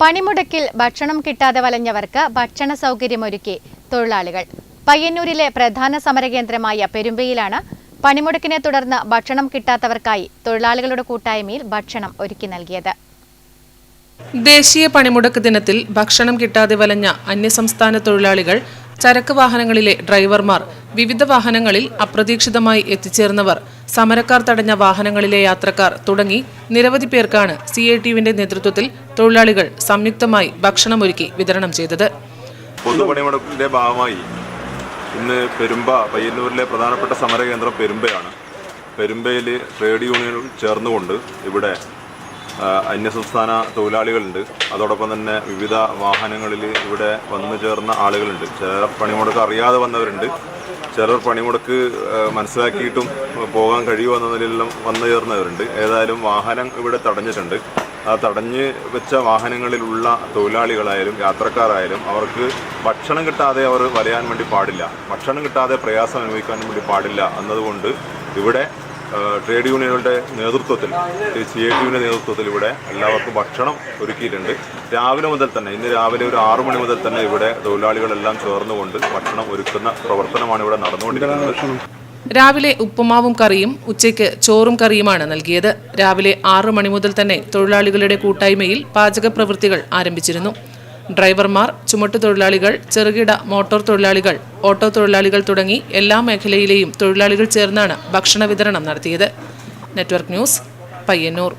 പണിമുടക്കിൽ ഭക്ഷണം കിട്ടാതെ വലഞ്ഞവർക്ക് ഭക്ഷണ സൗകര്യമൊരുക്കി തൊഴിലാളികൾ. പയ്യന്നൂരിലെ പ്രധാന സമരകേന്ദ്രമായ പെരുമ്പയിലാണ് പണിമുടക്കിനെ തുടർന്ന് ഭക്ഷണം കിട്ടാത്തവർക്കായി തൊഴിലാളികളുടെ കൂട്ടായ്മയിൽ ഭക്ഷണം ഒരുക്കി നൽകിയത്. ദേശീയ പണിമുടക്ക് ദിനത്തിൽ ഭക്ഷണം കിട്ടാതെ വലഞ്ഞ അന്യസംസ്ഥാന തൊഴിലാളികൾ ചരക്ക് വാഹനങ്ങളിലെ ഡ്രൈവർമാർ വിവിധ വാഹനങ്ങളിൽ അപ്രതീക്ഷിതമായി എത്തിച്ചേർന്നവർ സമരക്കാർ തടഞ്ഞ വാഹനങ്ങളിലെ യാത്രക്കാർ തുടങ്ങി നിരവധി പേർക്കാണ് സി ഐ ടിയുവിന്റെ നേതൃത്വത്തിൽ തൊഴിലാളികൾ സംയുക്തമായി ഭക്ഷണമൊരുക്കി വിതരണം ചെയ്തത്. പൊതുപണിമുടക്കിന്റെ ഭാഗമായി ഇന്ന് പെരുമ്പ പയ്യന്നൂരിലെ പ്രധാനപ്പെട്ട സമരകേന്ദ്രം പെരുമ്പയാണ്. പെരുമ്പയിൽ ട്രേഡ് യൂണിയനും ചേർന്നുകൊണ്ട് ഇവിടെ അന്യസംസ്ഥാന തൊഴിലാളികളുണ്ട്. അതോടൊപ്പം തന്നെ വിവിധ വാഹനങ്ങളിൽ ഇവിടെ വന്നു ചേർന്ന ആളുകളുണ്ട്. ചിലർ പണിമുടക്ക് അറിയാതെ വന്നവരുണ്ട്. ചിലർ പണിമുടക്ക് മനസ്സിലാക്കിയിട്ടും പോകാൻ കഴിയുമെന്ന നിലയിലെല്ലാം വന്നു ചേർന്നവരുണ്ട്. ഏതായാലും വാഹനം ഇവിടെ തടഞ്ഞിട്ടുണ്ട്. ആ തടഞ്ഞ് വെച്ച വാഹനങ്ങളിലുള്ള തൊഴിലാളികളായാലും യാത്രക്കാരായാലും അവർക്ക് ഭക്ഷണം കിട്ടാതെ അവർ വലയാൻ വേണ്ടി പാടില്ല. ഭക്ഷണം കിട്ടാതെ പ്രയാസം അനുഭവിക്കാൻ വേണ്ടി പാടില്ല എന്നതുകൊണ്ട് ഇവിടെ ട്രേഡ് യൂണിയനുകളുടെ നേതൃത്വത്തിൽ സി ഐ ടിയുടെ നേതൃത്വത്തിൽ ഇവിടെ എല്ലാവർക്കും ഭക്ഷണം ഒരുക്കിയിട്ടുണ്ട്. രാവിലെ മുതൽ തന്നെ ഇന്ന് രാവിലെ ഒരു ആറു മണി മുതൽ തന്നെ ഇവിടെ തൊഴിലാളികളെല്ലാം ചേർന്നുകൊണ്ട് ഭക്ഷണം ഒരുക്കുന്ന പ്രവർത്തനമാണ് ഇവിടെ നടന്നുകൊണ്ടിരിക്കുന്നത്. രാവിലെ ഉപ്പുമാവും കറിയും ഉച്ചയ്ക്ക് ചോറും കറിയുമാണ് നൽകിയത്. രാവിലെ ആറു മണി മുതൽ തന്നെ തൊഴിലാളികളുടെ കൂട്ടായ്മയിൽ പാചക പ്രവൃത്തികൾ ആരംഭിച്ചിരുന്നു. ഡ്രൈവർമാർ ചുമട്ടുതൊഴിലാളികൾ ചെറുകിട മോട്ടോർ തൊഴിലാളികൾ ഓട്ടോ തൊഴിലാളികൾ തുടങ്ങി എല്ലാ മേഖലയിലെയും തൊഴിലാളികൾ ചേർന്നാണ് ഭക്ഷണ വിതരണം നടത്തിയത്. Network news Payyanur.